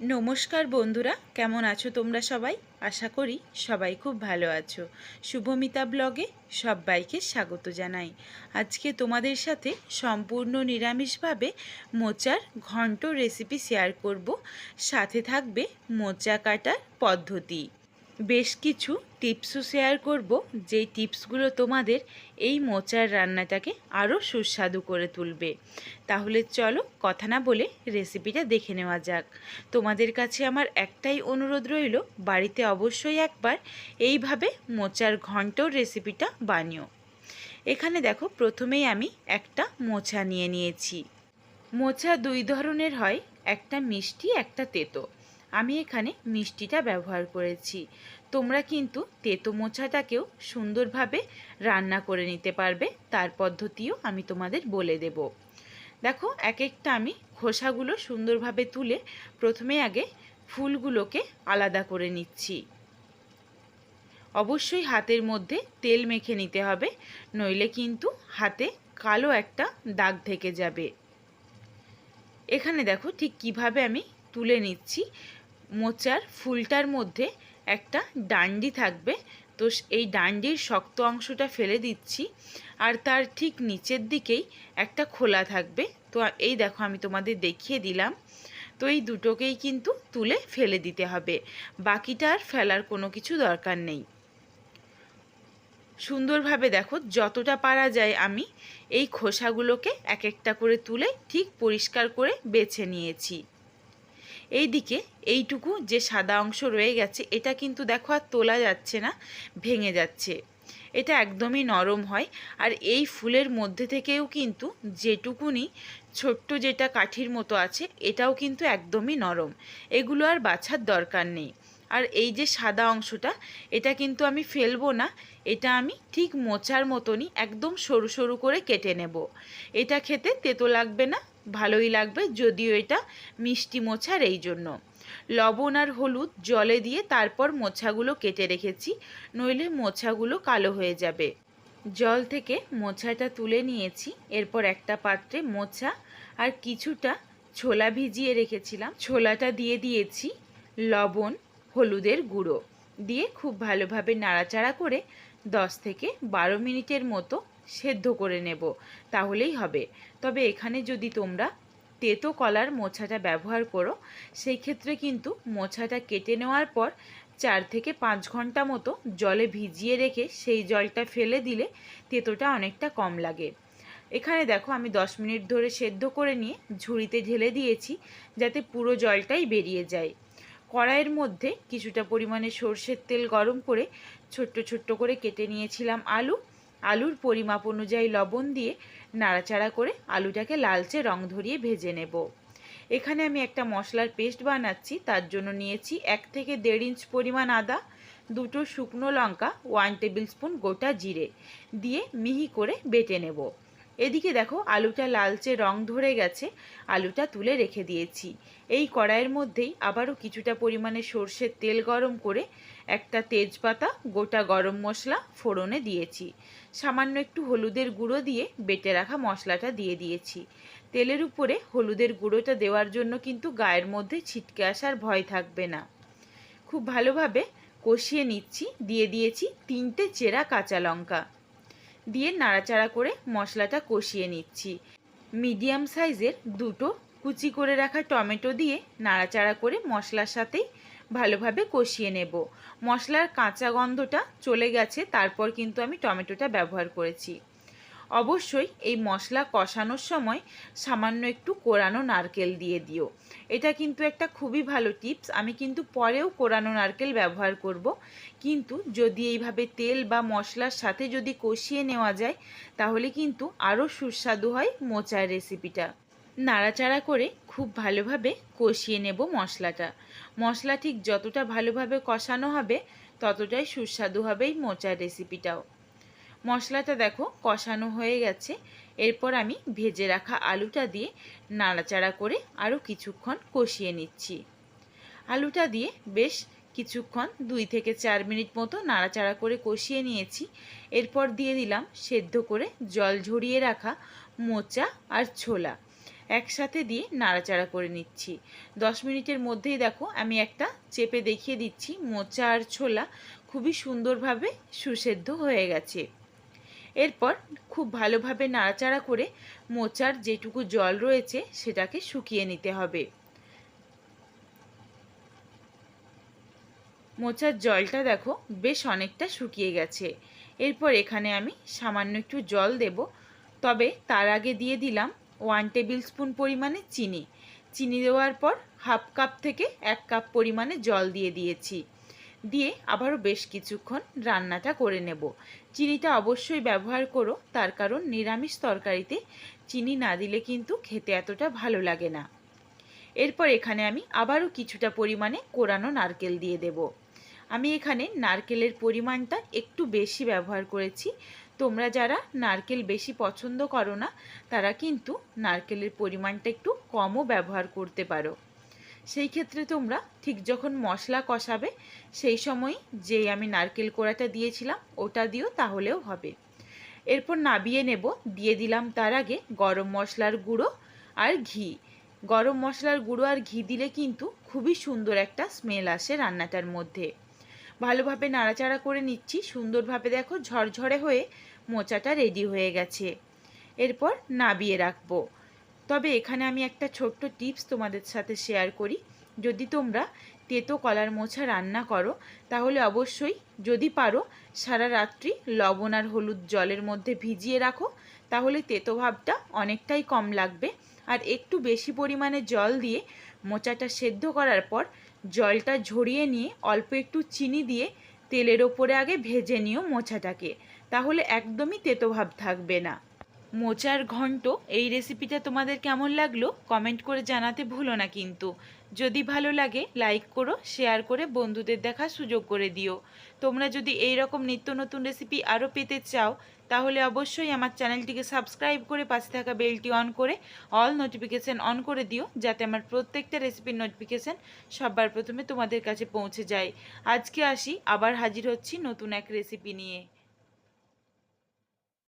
নমস্কার বন্ধুরা, কেমন আছো তোমরা সবাই? আশা করি সবাই খুব ভালো আছো। শুভমিতা ব্লগে সবাইকে স্বাগত জানাই। আজকে তোমাদের সাথে সম্পূর্ণ নিরামিষভাবে মোচার ঘন্ট রেসিপি শেয়ার করব। সাথে থাকবে মোচা কাটার পদ্ধতি। বেশ কিছু টিপসও শেয়ার করব, যেই টিপসগুলো তোমাদের এই মোচার রান্নাটাকে আরও সুস্বাদু করে তুলবে। তাহলে চলো কথা না বলে রেসিপিটা দেখে নেওয়া যাক। তোমাদের কাছে আমার একটাই অনুরোধ রইল, বাড়িতে অবশ্যই একবার এইভাবে মোচার ঘন্টর রেসিপিটা বানিও। এখানে দেখো, প্রথমেই আমি একটা মোচা নিয়ে নিয়েছি। মোচা দুই ধরনের হয়, একটা মিষ্টি, একটা তেতো। আমি এখানে মিষ্টিটা ব্যবহার করেছি। তোমরা কিন্তু তেতো মোছাটাকেও সুন্দরভাবে রান্না করে নিতে পারবে, তার পদ্ধতিও আমি তোমাদের বলে দেব। দেখো এক একটা আমি খোসাগুলো সুন্দরভাবে তুলে প্রথমে আগে ফুলগুলোকে আলাদা করে নিচ্ছি। অবশ্যই হাতের মধ্যে তেল মেখে নিতে হবে, নইলে কিন্তু হাতে কালো একটা দাগ থেকে যাবে। এখানে দেখো ঠিক কীভাবে আমি তুলে নিচ্ছি মোচার ফুলটার মধ্যে একটা ডান্ডি থাকবে। তো এই ডান্ডির শক্ত অংশটা ফেলে দিচ্ছি আর তার ঠিক নিচের দিকেই একটা খোলা থাকবে। তো এই দেখো আমি তোমাদের দেখিয়ে দিলাম। তো এই দুটোকেই কিন্তু তুলে ফেলে দিতে হবে। বাকিটা আর ফেলার কোনো কিছু দরকার নেই। সুন্দরভাবে দেখো যতটা পারা যায় আমি এই খোসাগুলোকে এক একটা করে তুলে ঠিক পরিষ্কার করে বেছে নিয়েছি। এই দিকে এইটুকু যে সাদা অংশ রয়ে গেছে, এটা কিন্তু দেখো আর তোলা যাচ্ছে না, ভেঙে যাচ্ছে। এটা একদমই নরম হয়। আর এই ফুলের মধ্যে থেকেও কিন্তু যেটুকুনি ছোট্ট যেটা কাঠির মতো আছে, এটাও কিন্তু একদমই নরম। এগুলো আর বাছার দরকার নেই। আর এই যে সাদা অংশটা, এটা কিন্তু আমি ফেলব না, এটা আমি ঠিক মোচার মতনই একদম সরু সরু করে কেটে নেব। এটা খেতে তেতো লাগবে না ভালোই লাগবে যদিও এটা মিষ্টি মোছার এই জন্য। লবণ আর হলুদ জলে দিয়ে তারপর মোছাগুলো কেটে রেখেছি, নইলে মোছাগুলো কালো হয়ে যাবে। জল থেকে মোছাটা তুলে নিয়েছি, এরপর একটা পাত্রে মোছা আর কিছুটা ছোলা ভিজিয়ে রেখেছিলাম। ছোলাটা দিয়ে দিয়েছি লবণ, হলুদের গুঁড়ো। দিয়ে খুব ভালোভাবে নাড়াচাড়া করে দশ থেকে বারো মিনিটের মতো সেদ্ধ করে নেব, তাহলেই হবে। তবে এখানে যদি তোমরা তেতো কলার মোছাটা ব্যবহার করো, সেই ক্ষেত্রে কিন্তু মোছাটা কেটে নেওয়ার পর চার থেকে পাঁচ ঘণ্টা মতো জলে ভিজিয়ে রেখে সেই জলটা ফেলে দিলে তেতোটা অনেকটা কম লাগে। এখানে দেখো আমি দশ মিনিট ধরে সেদ্ধ করে নিয়ে ঝুড়িতে ঢেলে দিয়েছি, যাতে পুরো জলটাই বেরিয়ে যায়। কড়াইয়ের মধ্যে কিছুটা পরিমাণে সর্ষের তেল গরম করে ছোট্ট ছোট্ট করে কেটে নিয়েছিলাম আলু আলুর পরিমাপ অনুযায়ী লবণ দিয়ে নাড়াচাড়া করে আলুটাকে লালচে রং ধরিয়ে ভেজে নেব। এখানে আমি একটা মশলার পেস্ট বানাচ্ছি, তার জন্য নিয়েছি এক থেকে দেড় ইঞ্চ পরিমাণ আদা, দুটো শুকনো লঙ্কা, ওয়ান টেবিল স্পুন গোটা জিরে দিয়ে মিহি করে বেটে নেব। এদিকে দেখো, আলুটা লালচে রং ধরে গেছে, আলুটা তুলে রেখে দিয়েছি। এই কড়াইয়ের মধ্যেই আবারও কিছুটা পরিমাণে সর্ষের তেল গরম করে একটা তেজপাতা, গোটা গরম মশলা ফোড়নে দিয়েছি। সামান্য একটু হলুদের গুঁড়ো দিয়ে বেটে রাখা মশলাটা দিয়ে দিয়েছি। তেলের উপরে হলুদের গুঁড়োটা দেওয়ার জন্য কিন্তু গায়ের মধ্যে ছিটকে আসার ভয় থাকবে না। খুব ভালোভাবে কষিয়ে নিচ্ছি, দিয়ে দিয়েছি তিনটে চেরা কাঁচা লঙ্কা। দিয়ে নাড়াচাড়া করে মশলাটা কষিয়ে নিচ্ছি। মিডিয়াম সাইজের দুটো কুচি করে রাখা টমেটো দিয়ে নাড়াচাড়া করে মশলার সাথেই ভালোভাবে কষিয়ে নেব। মশলার কাঁচা গন্ধটা চলে গেছে, তারপর কিন্তু আমি টমেটোটা ব্যবহার করেছি। অবশ্যই এই মশলা কষানোর সময় সামান্য একটু কোরানো নারকেল দিয়ে দিও। এটা কিন্তু একটা খুবই ভালো টিপস। আমি কিন্তু পরেও কোরানো নারকেল ব্যবহার করব। কিন্তু যদি এইভাবে তেল বা মশলার সাথে যদি কষিয়ে নেওয়া যায়, তাহলে কিন্তু আরও সুস্বাদু হয় মোচার রেসিপিটা। নাড়াচাড়া করে খুব ভালোভাবে কষিয়ে নেব মশলাটা। মশলা ঠিক যতটা ভালোভাবে কষানো হবে, ততটাই সুস্বাদু হবে এই মোচার রেসিপিটাও। মশলাটা দেখো কষানো হয়ে গেছে। এরপর আমি ভেজে রাখা আলুটা দিয়ে নাড়াচাড়া করে আরও কিছুক্ষণ কষিয়ে নিচ্ছি। আলুটা দিয়ে বেশ কিছুক্ষণ দুই থেকে চার মিনিট মতো নাড়াচাড়া করে কষিয়ে নিয়েছি। এরপর দিয়ে দিলাম সেদ্ধ করে জল ঝরিয়ে রাখা মোচা আর ছোলা। একসাথে দিয়ে নাড়াচাড়া করে নিচ্ছি। দশ মিনিটের মধ্যেই দেখো আমি একটা চেপে দেখিয়ে দিচ্ছি, মোচা আর ছোলা খুবই সুন্দরভাবে সুসেদ্ধ হয়ে গেছে। এরপর খুব ভালোভাবে নাড়াচাড়া করে মোচার যেটুকু জল রয়েছে সেটাকে শুকিয়ে নিতে হবে। মোচার জলটা দেখো বেশ অনেকটা শুকিয়ে গেছে। এরপর এখানে আমি সামান্য একটু জল দেব। তবে তার আগে দিয়ে দিলাম ওয়ান টেবিল স্পুন পরিমাণে চিনি। চিনি দেওয়ার পর হাফ কাপ থেকে এক কাপ পরিমাণে জল দিয়ে দিয়েছি। দিয়ে আবারও বেশ কিছুক্ষণ রান্নাটা করে নেব। চিনিটা অবশ্যই ব্যবহার করো, তার কারণ নিরামিষ তরকারিতে চিনি না দিলে কিন্তু খেতে এতটা ভালো লাগে না। এরপর এখানে আমি আবারও কিছুটা পরিমাণে কোরানো নারকেল দিয়ে দেব। আমি এখানে নারকেলের পরিমাণটা একটু বেশি ব্যবহার করেছি। তোমরা যারা নারকেল বেশি পছন্দ করো না, তারা কিন্তু নারকেলের পরিমাণটা একটু কমও ব্যবহার করতে পারো। সেই ক্ষেত্রে তোমরা ঠিক যখন মশলা কষাবে, সেই সময় যেই আমি নারকেল কোড়াটা দিয়েছিলাম, ওটা দিও তাহলেও হবে। এরপর নাবিয়ে নেব, দিয়ে দিলাম তার আগে গরম মশলার গুঁড়ো আর ঘি। গরম মশলার গুঁড়ো আর ঘি দিলে কিন্তু খুবই সুন্দর একটা স্মেল আসে রান্নাটার মধ্যে। ভালোভাবে নাড়াচাড়া করে নিচ্ছি, সুন্দরভাবে দেখো ঝরঝরে হয়ে মোচাটা রেডি হয়ে গেছে। এরপর নাবিয়ে রাখব। তবে এখানে আমি একটা ছোট্ট টিপস তোমাদের সাথে শেয়ার করি। যদি তোমরা তেতো কলার মোছা রান্না করো, তাহলে অবশ্যই যদি পারো সারা রাত্রি লবণ আর হলুদ জলের মধ্যে ভিজিয়ে রাখো, তাহলে তেতো ভাবটা অনেকটাই কম লাগবে। আর একটু বেশি পরিমাণে জল দিয়ে মোচাটা সেদ্ধ করার পর জলটা ঝরিয়ে নিয়ে অল্প একটু চিনি দিয়ে তেলের ওপরে আগে ভেজে নিও মোচাটাকে তাহলে একদমই তেতো ভাব থাকবে না। মোচার ঘন্ট, এই রেসিপিটা তোমাদের কেমন লাগল? কমেন্ট করে জানাতে ভুলো না কিন্তু। যদি ভালো লাগে লাইক করো শেয়ার করে বন্ধুদের দেখার সুযোগ করে দিও। তোমরা যদি এই রকম নিত্য নতুন রেসিপি আরও পেতে চাও, তাহলে অবশ্যই আমার চ্যানেলটিকে সাবস্ক্রাইব করে পাশে থাকা বেলটি অন করে অল নোটিফিকেশান অন করে দিও, যাতে আমার প্রত্যেকটা রেসিপির নোটিফিকেশান সবার প্রথমে তোমাদের কাছে পৌঁছে যায়। আজকে আসি, আবার হাজির হচ্ছি নতুন এক রেসিপি নিয়ে।